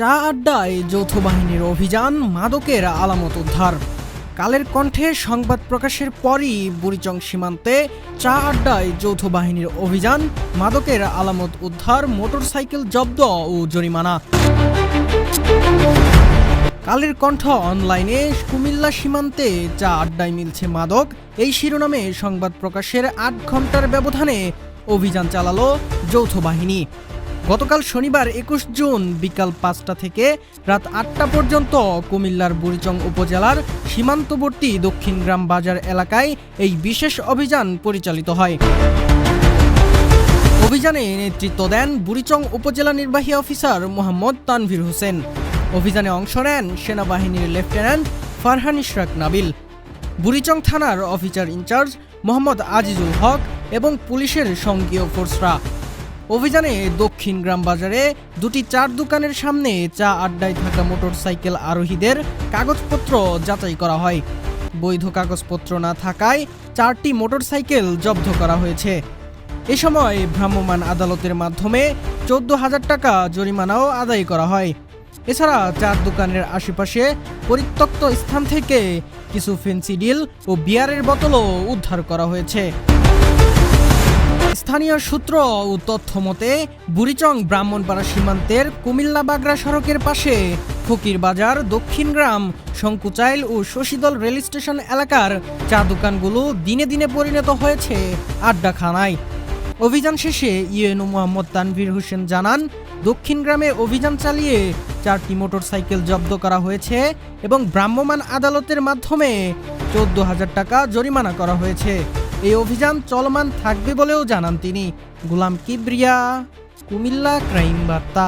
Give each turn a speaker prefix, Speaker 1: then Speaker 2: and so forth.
Speaker 1: চা আড্ডায় যৌথ বাহিনীর অভিযান মাদকের আলামত উদ্ধার। কালের কণ্ঠে সংবাদ প্রকাশের পরই বুড়িচং সীমান্তে চা আড্ডায় যৌথ বাহিনীর অভিযান মাদকের আলামত উদ্ধার, মোটরসাইকেল জব্দ ও জরিমানা। কালের কণ্ঠ অনলাইনে কুমিল্লা সীমান্তে চা আড্ডায় মিলছে মাদক। এই শিরোনামে সংবাদ প্রকাশের আট ঘণ্টার ব্যবধানে অভিযান চালালো যৌথ বাহিনী। গতকাল শনিবার একুশ জুন বিকাল পাঁচটা থেকে রাত আটটা পর্যন্ত কুমিল্লার বুড়িচং উপজেলার সীমান্তবর্তী দক্ষিণ গ্রাম বাজার এলাকায় এই বিশেষ অভিযান পরিচালিত হয়। অভিযানে নেতৃত্ব দেন বুড়িচং উপজেলা নির্বাহী অফিসার মোহাম্মদ তানভীর হোসেন। অভিযানে অংশ নেন সেনাবাহিনীর লেফটেন্যান্ট ফারহান ইশরাক নাবিল। বুড়িচং থানার officer in charge Mohammad Azizul Haque এবং পুলিশের সঙ্গীয় ফোর্সরা। অভিযানে দক্ষিণ গ্রাম বাজারে দুটি চার দোকানের সামনে চা আড্ডায় থাকা মোটরসাইকেল আরোহীদের কাগজপত্র যাচাই করা হয়। বৈধ কাগজপত্র না থাকায় চারটি মোটরসাইকেল জব্দ করা হয়েছে। এ সময় ভ্রাম্যমাণ আদালতের মাধ্যমে চোদ্দ হাজার টাকা জরিমানাও আদায় করা হয়। এছাড়া চার দোকানের আশেপাশে পরিত্যক্ত স্থান থেকে কিছু ফেন্সিডিল ও বিয়ারের বোতলও উদ্ধার করা হয়েছে। স্থানীয় সূত্র ও তথ্য মতে, বুড়িচং ব্রাহ্মণপাড়া সীমান্তের কুমিল্লা বাগড়া সড়কের পাশে ফকির বাজার, দক্ষিণ গ্রাম, শঙ্কুচাইল ও শশীদল রেল স্টেশন এলাকার চা দোকানগুলো দিনে দিনে পরিণত হয়েছে আড্ডাখানায়। অভিযান শেষে ইউএনও মোহাম্মদ তানভীর হোসেন জানান, দক্ষিণ গ্রামে অভিযান চালিয়ে চারটি মোটরসাইকেল জব্দ করা হয়েছে এবং ভ্রাম্যমাণ আদালতের মাধ্যমে চোদ্দ হাজার টাকা জরিমানা করা হয়েছে। এই অভিযান চলমান থাকবে বলেও জানান তিনি। গুলাম কিবরিয়া কুমিল্লা ক্রাইম বার্তা